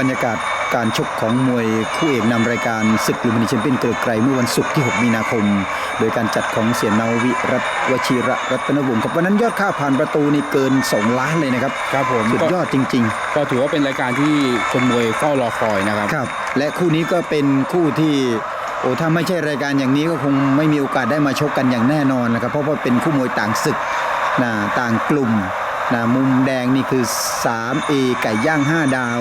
บรรยากาศการชกของมวยคู่เอกนำรายการศึกลุมพินีแชมเปี้ยนเกลือไกรเมื่อวันศุกร์ที่ 6 มีนาคม โดยการจัดของเสียนาวิรัตวชิระรัตนวงศ์ครับวันนั้นยอดค่าผ่านประตูนี่เกิน 2 ล้านเลยนะครับครับผมสุดยอดจริงก็ถือว่าเป็นรายการที่คนมวยเฝ้ารอคอยนะครับๆครับ และคู่นี้ก็เป็นคู่ที่โอ้ถ้าไม่ใช่รายการอย่างนี้ก็คงไม่มีโอกาสได้มาชกกันอย่างแน่นอนนะครับเพราะว่าเป็นคู่มวยต่างศึกนะต่างกลุ่มนะมุมแดงนี่คือ 3A ไก่ย่าง 5 ดาว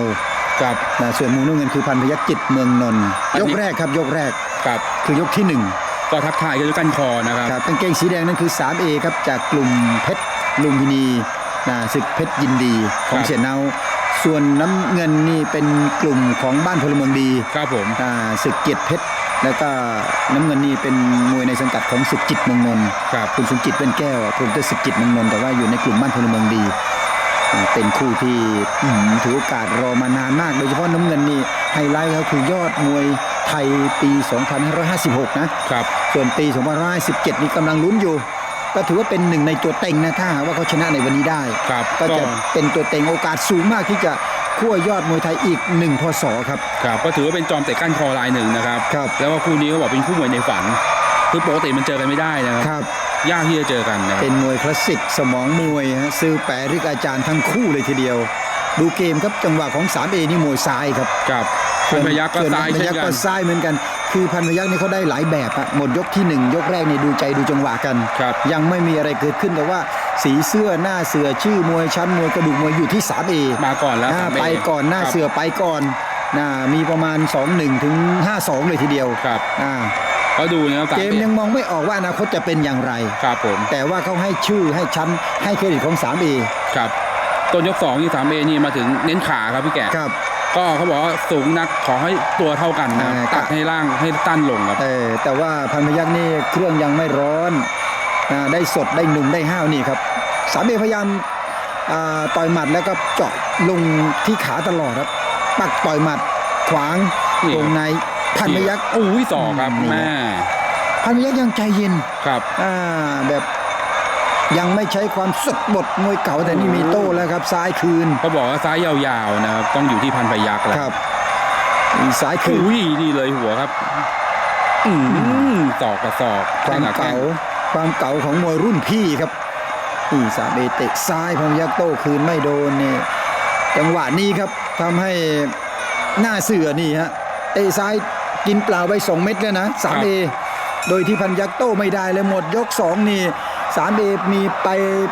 ครับนะส่วนมุมน้ำเงินคือพันพยัคฆ์จิตเมืองนนท์อันยนี้กแรกครับยกแรกครับคือยกที่หนึ่งก็ทักทายกันด้วยกันคอนะครับครับกางเกงสีแดงนั่นคือ 3A ครับจากกลุ่มเพชรลุมพินีนะศึกเพชรยินดีของครับเสียเนาส่วนน้ำเงินนี่เป็นกลุ่มของบ้านพลเมืองดีครับผมอ่าศึกเกียรติเพชรแล้วก็น้ำเงินนี่เป็นมวยในสังกัดของศึกจิตเมืองนนท์ครับคุณสมจิตเป็นแก้วอะผมจะศึกจิตเมืองนนท์แต่ว่าอยู่ในกลุ่มบ้านพลเมืองดีอ่า เป็นคู่ที่อื้อหือถือโอกาสรอมานานมาก โดยเฉพาะน้ำเงินนี่ไฮไลท์เขาคือยอดมวยไทยปี 2556 นะครับ ส่วนปี 2517 นี่กำลังลุ้นอยู่ ก็ถือว่าเป็นหนึ่งในตัวเต็งนะถ้าหากว่าเขาชนะในวันนี้ได้ครับก็จะเป็นตัวเต็งโอกาสสูงมากที่จะขั้วยอดมวยไทยอีกหนึ่งพศครับครับ ก็ถือว่าเป็นจอมเตะก้านคอรายหนึ่งนะครับครับ แล้วก็คู่นี้เขาบอกเป็นคู่มวยในฝัน คือปกติมันเจอกันไม่ได้นะครับครับ ยากที่จะเจอกันนะครับเป็นมวยคลาสสิกสมองมวยฮะซื้อแปริกอาจารย์ทั้งคู่เลยทีเดียว ดูเกมครับจังหวะของ 3A นี่มวยซ้ายครับครับพันพยักษ์ก็ส่วนซ้ายพันพเช่นยักษ์กัก็นซ้ายเหมือนกัน คือพันพยักษ์นี่เขาได้หลายแบบอะหมดยกที่หนึ่งยกแรกนี่ดูใจดูจังหวะกันครับยังไม่มีอะไรเกิดขึ้นแต่ว่าสีเสื้อหน้าเสือชื่อมวยชั้นมวยกระดูกมวยอยู่ที่ 3A มาก่อนแล้วอ่าสามเอไปก่อนหน้าครับเสือไปก่อนนะมีประมาณ 2-1 ถึง 5-2 เลยทีเดียวครับอ่า ก็ดูนะครับสาเกมอยังมองไม่ออกว่าอนาคตจะเป็นอย่างไร ครับผม แต่ว่าเขาให้ชื่อให้ชั้นให้เครดิตของ 3A ครับต้นยกสองที่สามเอนี่มาถึงเน้นขาครับพี่แกะครับ ก็เขาบอกว่าสูงนักขอให้ตัวเท่ากันนะครับอ่าตัดให้ล่างให้ตั้นลงครับเออแต่ว่าพันพยักษ์นี่เครื่องยังไม่ร้อนนะได้สดได้หนุ่มได้ห้าวนี่ครับ 3A พยายามอ่าต่อยหมัดแล้วก็เจาะลงที่ขาตลอดครับ ปักต่อยหมัดขวางนี่วงใน พันพยักษ์อุ้ยสอกครับนี่แม่พันพยักษ์ยังใจเย็นครับอ่าแบบยังไม่ใช้ความสดบทมวยเก่าแต่นี่มีโต้แล้วครับ ซ้ายคืนเขาบอกว่าซ้ายยาวๆนะครับต้องอยู่ที่พันพยักษ์แหละครับมีซ้ายคืนอุ้ยนี่เลยหัวครับ อืมศอกกับศอกความแข้งบแข้เก่างความเก่าของมวยรุ่นพี่ครับนี่สามเอเตะซ้ายพันพยักษ์โต้คืนไม่โดนนี่จังหวะนี้ครับทำให้หน้าเสือนี่ฮะเตะซ้าย กินเปล่าไปสองเม็ดแล้วนะสามเอโดยที่พันยักษ์โต้ไม่ได้เลยหมดยกสองนี่สามเอมีไป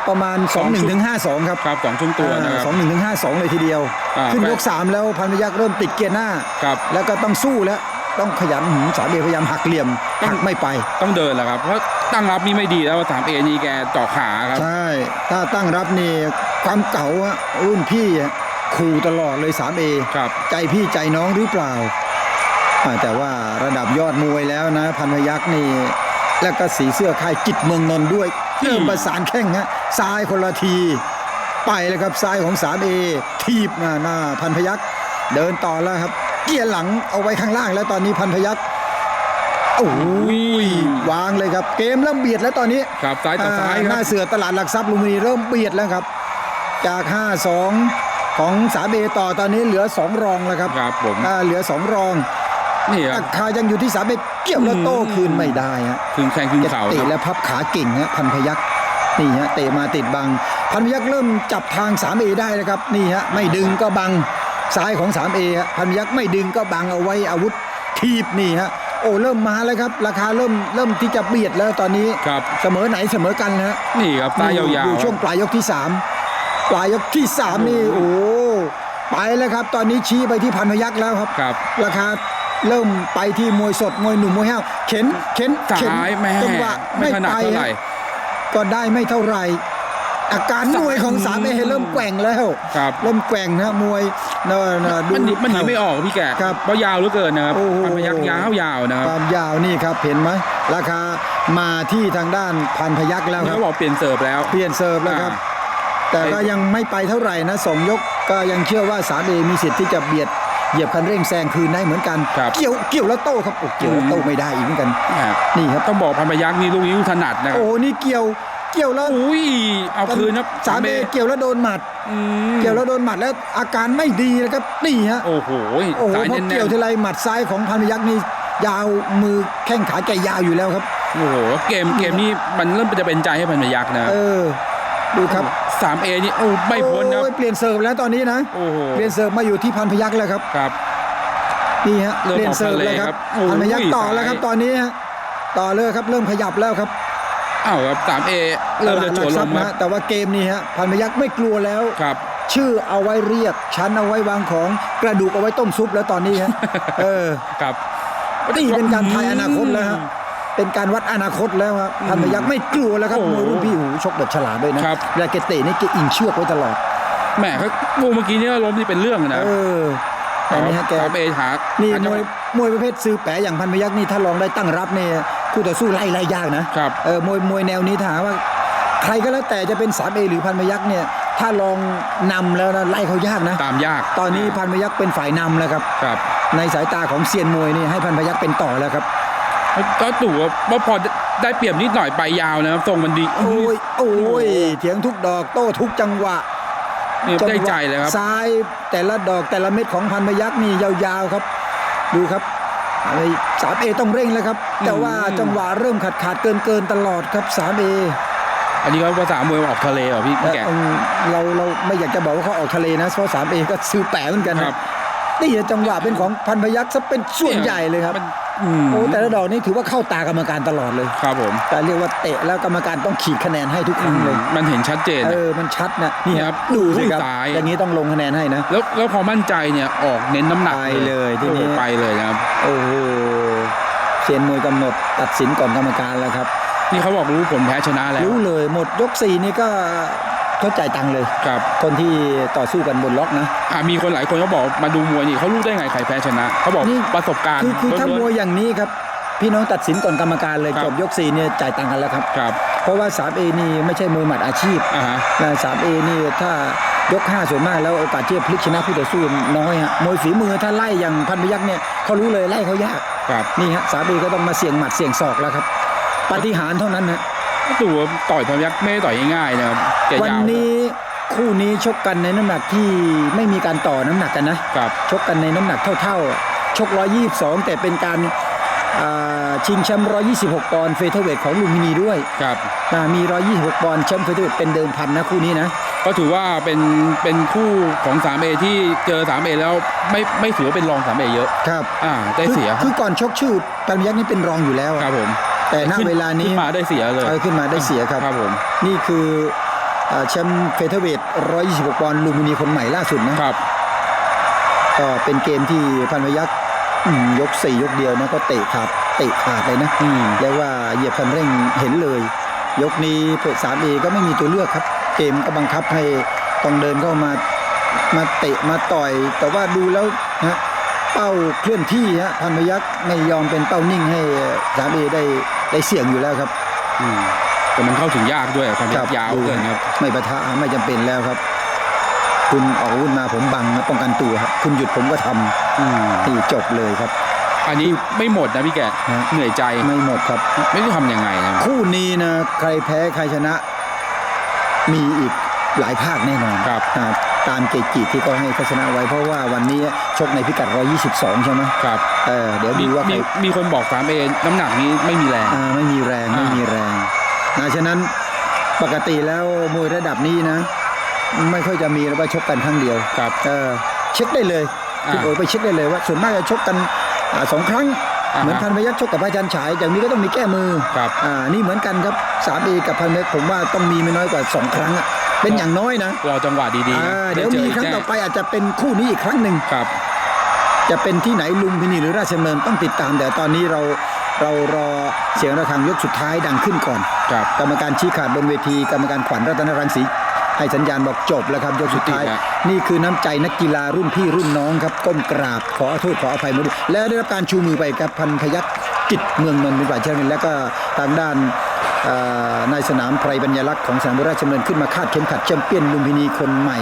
ประมาณ 2 1ถึง5 2 ครับครับสองช่วงตัวนะครับสองหนึ่งถึงห้าสองเลยทีเดียวอ่าขึ้นไปยกสามแล้วพันพยักษ์เริ่มติดเกียร์หน้าครับแล้วก็ต้องสู้แล้วต้องขยันหืมสามเอพยายามหักเหลี่ยมหักไม่ไป ต้องเดินแหละครับ เพราะตั้งรับนี่ไม่ดีแล้วสามเอนี่แกเจาะขาครับ ใช่ ถ้าตั้งรับนี่ความเก่าอะรุ่นพี่อะขู่ตลอดเลย 3A ครับใจพี่ใจน้องหรือเปล่าอ่า แต่ว่าระดับยอดมวยแล้วนะ พันพยักษ์นี่ แล้วก็สีเสื้อค่ายจิตเมืองนนท์ด้วยเริ่มประสานแข้งฮะซ้ายคนละที ไปเลยครับซ้ายของ 3A ทีบหน้าหน้าพันพยักษ์เดินต่อแล้วครับ เกียร์หลังเอาไว้ข้างล่างแล้วตอนนี้พันพยักษ์โอ้ยวางเลยครับ เกมเริ่มเบียดแล้วตอนนี้ครับซ้ายต่อซ้ายหคน้ารับเสือตลาดหลักทรัพย์ลุมพินีเริ่มเบียดแล้วครับ จาก 5-2 ของสาเบต่อตอนนี้เหลือ 2 รองแล้วครับครับผมอ่าเหลือ 2 รอง นี่ครัราบคายังอยู่ที่สาเบเกี่ยวแล้วโต้คืนไม่ได้ฮะคืนแข้งคืนจะเข่าคเตะรับและพับขาเก่งฮะพันพยักษ์นี่ฮะเตะมาติดบัง พันพยักษ์เริ่มจับทางสามเอได้แล้วครับนี่ฮะไม่ดึงก็บังซ้ายของ 3A ฮะพันพยักษ์ไม่ดึงก็บังเอาไว้อาวุธทีบนี่ฮะโอ้เริ่มมาแล้วครับ ราคาเริ่มเริ่มที่จะเบียดแล้วตอนนี้ครับเสมอไหนเสมอกันนะฮะนี่ครับซ้ายยาวอยู่ๆช่วงปลายยกที่3ปลายยกที่3นี่โอ้ไปแล้วครับ ตอนนี้ชี้ไปที่พันพยักษ์แล้วครับครับ ราคา เริ่มไปที่มวยสดมวยหนุ่มมวยห้าวเข็นเข็นเข็นซ้ายแม่จังหวะไม่ไม่ถนัดไปเท่าไหร่ฮะก็ได้ไม่เท่าไหร่ อาการมวยของสามเอเริ่มแกว่งแล้วครับเริ่มแกว่งนะมวยเนอะเนอะดูมันหนีมันหนีไม่ออกพี่แกะครับเพราะยาวเหลือเกินนะครับโอ้โหพันพยักยาวยาวๆนะคครับวามยาวนี่ครับเห็นไหมราคามาที่ทางด้านพันพยักษ์แล้วคเขารับบอกเปลี่ยนเสิร์ฟแล้วเปลี่ยนเซิร์ฟแล้วครับแต่ก็ยังไม่ไปเท่าไหร่นะสองยกก็ยังเชื่อว่าสามเอมีสิทธิ์ที่จะเบียด เหยียบคันเร่งแซงคืนได้เหมือนกัน ครับเกี่ยวเกี่ยวแล้วโต้ครับโอ้เกี่ยวแล้วโต้ไม่ได้อีกเหมือนกันแหม่นี่ครับ ต้องบอกพันพยักนี่ลูกนี้ลูกถนัดนะครับโอ้นี่เกี่ยวเกี่ยวแล้วอุ้ยเอาคืนครับสามเอเกี่ยวแล้วโดนหมัด อืมเกี่ยวแล้วโดนหมัดแล้วอาการไม่ดีนะครับนี่ฮะโอ้โหโอ้โหสายพอแน่นเกี่ยวทีๆไรหมัดซ้ายของพันพยักษ์นี่ยาวมือแข้งขาแกยาวอยู่แล้วครับโอ้โหเกมเกมนี้มันเริ่มจะเป็นใจให้พันพยักนะเออ ดูครับสามเอนี่โอ้ไม่พ้นนะโอ้ยเปลี่ยนเสิร์ฟแล้วตอนนี้นะ โอ้โหเปลี่ยนเสิร์ฟมาอยู่ที่พันพยักษ์แล้วครับ ครับ นี่ฮะเริ่มเปลี่ยนเสิร์ฟออกทะเลแล้วคครัรับบโอ้ยพันพยักษ์ต่อแล้วครับ ซ้าย ตอนนี้ฮะต่อเลยครับเริ่มขยับแล้วครับอ้าวครับสามเอเริ่มจะตโฉลาดหลลักทรัพมย์คนะรับแต่ว่าเกมนี้ฮะพันพยักษ์ไม่กลัวแล้ว ครับ ชื่อเอาไว้เรียกชั้นเอาไว้วางของกระดูกเอาไว้ต้มซุปแล้วตอนนี้ฮะ เออ ครับนี่เป็นการทายอนาคตแล้วฮะ เป็นการวัดอนาคตแล้วครับพันพยักษ์ไม่กลัวแล้วครับโอ้มวยรุ่นพี่หูชกแบบฉลาดด้วยนะครับเวลาเกเตะนี่เกอิงเชือกไว้ตลอดแหมเขาโอ้เมื่อกี้นี่ล้มนี่เป็นเรื่องนะเออแต่นี่ฮะแกสามเอหานี่หาจังมหววะยมวยประเภทซื้อแปะอย่างพันพยักษ์นี่ถ้าลองได้ตั้งรับเนี่ยคู่ต่อสู้ไล่ไล่ยากนะครับ เออมวยมวยแนวนี้ถามว่า ใครก็แล้วแต่จะเป็นสามเอหรือพันพยักษ์เนี่ย ถ้าลองนำแล้วนะไล่เขายากนะ ตามยากตอนนี้พันพยักษ์เป็นฝ่ายนำแล้วครับ ครับ ในสายตาของเซียนมวยนี่ให้พันพยักษ์เป็นต่อแล้วครับ ก็ตู่ว่าพอได้เปรียบนิดหน่อยไปยาวนะครับทรงมันดี โอ้ยโอ้ยเถียงทุกดอกโต้ทุกจังหวะนี่จังหวะได้ใจเลยครับซ้ายแต่ละดอกแต่ละเม็ดของพันพยักษ์นี่ยาวๆครับ ดูครับไอ้สามเอต้องเร่งแล้วครับ แต่ว่าจังหวะเริ่มขาดขาดๆเกินเกินๆตลอดครับสามเออันนี้เขาภาษามวยออกทะเลเหรอพี่พี่แกเราเราไม่อยากจะบอกว่าเขาออกทะเลนะเพราะสามเอก็ซื้อแปะเหมือนกันคนะรับนี่จังหวะเป็นของพันพยักษ์ซะเป็นส่วนใหญ่เลยครับมัน อืมโอ้แต่ละดอกนี่ถือว่าเข้าตากรรมการตลอดเลย ครับผม แต่เรียกว่าเตะแล้วกรรมการต้องขีดคะแนนให้ทุกครั้งเลย มันเห็นชัดเจน เออ มันชัดนะนี่คครัรับบดูสิครับซ้าย อย่างนี้ต้องลงคะแนนให้นะ แล้วแล้วพอมั่นใจเนี่ยออกเน้นน้ำหนักไปเลยทีนี้โอ้ไปเลยนะครับ โอ้โหเซียนมวยกำหนดตัดสินก่อนกรรมการแล้วครับ นี่เขาบอกรู้ผลแพ้ชนะแล้ว รู้เลยหมดยกสี่นี่ก็ เขาจ่ายตังค์เลย ครับคนที่ต่อสู้กันบนล็อกนะ อ่ามีคนหลายคนเขาบอกมาดูมวยนี่เขารู้ได้ไงใครแพ้ชนะเขาบอกนี่ ประสบการณ์คือคือถ้าล้มววยนอย่างนี้ครับ พี่น้องตัดสินก่อนกรรมการเลยครับจบยกสี่เนี่ยจ่ายตังค์กันแล้วครับๆครับเพราะว่า 3A นี่ไม่ใช่มวยหมัดอาชีพอ่าฮะ นะ 3A นี่ถ้ายก5ส่วนมากแล้วโอกาสที่จะพลิกชนะผู้ต่อสู้น้อยฮะมวยฝีมือถ้าไล่อย่างพันพยักษ์เนี่ยเขารู้เลยไล่เขายากครับ นี่ฮะ 3A ก็ต้องมาเสี่ยงหมัดเสี่ยงศอกแล้วครับปาฏิหารย์เท่านั้นฮะ ตู่ว่าต่อยพยักไม่ได้ต่อยง่ายๆนะครับแกวันยาวนี้คู่นี้ชกกันในน้ำหนักที่ไม่มีการต่อน้ำหนักกันนะ ครับ ชกกันในน้ำหนักเท่าๆ ชก 122 แต่เป็นการอ่าชิงแชมป์ 126 ปอนด์เฟเธอร์เวทของลุมพินีด้วยครับ อ่ามี 126 ปอนด์แชมป์เฟเธอร์เวทเป็นเดิมพันนะคู่นี้นะ ก็ถือว่าเป็นเป็นคู่ของ 3A ที่เจอ 3A แล้วไม่ไม่ถือว่าเป็นรอง 3A เยอะ ครับ อ่า ได้เสีย คือคือก่อนชกชื่อปันยักษ์นี่เป็นรองอยู่แล้วครับผม แต่ณขึ้เวลานี้ขึ้นมาได้เสียเลยเออขึ้นมาได้เสียครับครับผมนี่คืออ่าแชมป์เฟเธอร์เวท126ปอนด์ลุมพินีคนใหม่ล่าสุดนะครับก็เป็นเกมที่พันพยักษ์อืมยกสี่ยกเดียวนะก็เตะขาดเตะขาดเลยนะอืมเรียกว่าเหยียบคันเร่งเห็นเลย ยกนี้เพจสามเอก็ไม่มีตัวเลือกครับ เกมก็บังคับให้ต้องเดินเข้ามามาเตะมาต่อย แต่ว่าดูแล้วนะ เป้าเคลื่อนที่ฮะพันพยักษ์ไม่ยอมเป็นเป้านิ่งให้สามเอได้ได้เสี่ยงอยู่แล้วครับอืมแต่มันเข้าถึงยากด้วยความครับยาวดูเกินครับ ไม่ประทะไม่จำเป็นแล้วครับ คุณออกอาวุธมาผมบังนะป้องกันตัวครับ คุณหยุดผมก็ทำอืมนี่จบเลยครับ อันนี้ไม่หมดนะพี่แกฮะเหนื่อยใจไม่หมดครับ ไม่รู้ทำยังไงนะคู่นี้นะใครแพ้ใครชนะ มีอีกหลายภาคแน่นอนครับอ่า ตามเกจิที่เขาให้ทัศนะไว้เพราะว่าวันนี้ชกในพิกัด 122 ใช่ไหมครับเออเดี๋ยวมีดูว่าใครมีมีคนบอก 3A น้ำหนักนี้ไม่มีแรง อ่าไม่มีแรงอ่าไม่มีแรงนะฉะนั้นปกติแล้วมวยระดับนี้นะ ไม่ค่อยจะมีแล้วว่าชกกันครั้งเดียวครับเออเช็คได้เลยอ่าคุณโอยไปเช็คได้เลยว่า ส่วนมากจะชกกันอ่าสองครั้งอ่าฮะเหมือนพันพยักษ์ชกกับพระจันทร์ฉายอย่างนี้ก็ต้องมีแก้มือ ครับ อ่า นี่เหมือนกันครับสามเอกับพันเมตรผมว่าต้องมีไม่น้อยกว่า 2 ครั้งอะ เป็นอย่างน้อยนะรอจังหวะดีๆอ่านะเดี๋ยวมีครั้งต่อไปอาจจะเป็นคู่นี้อีกครั้งหนึ่งครับ จะเป็นที่ไหนลุมพินีหรือราชดำเนินต้องติดตาม แต่ตอนนี้เราเรารอเสียงระฆังยกสุดท้ายดังขึ้นก่อนครับกรรมการชี้ขาดบนเวที กรรมการขวัญรัตนรังสีให้สัญญาณบอกจบแล้วครับยกสุดท้ายจบแล้วนี่คือน้ำใจนักกีฬารุ่นพี่รุ่นน้องครับก้มกราบขอโทษขออภัยมาด้วยและได้รับการชูมือไปกับพันพยักษ์ กิจเมืองนนท์เป็นฝ่ายชนะแล้วก็ทางด้านในายสนามไพรบรรยลักษณ์ของสนามราชดำเนินขึ้นมาคาดเข็มขัดแชมเปี้ยนลุมพินีคนใหม่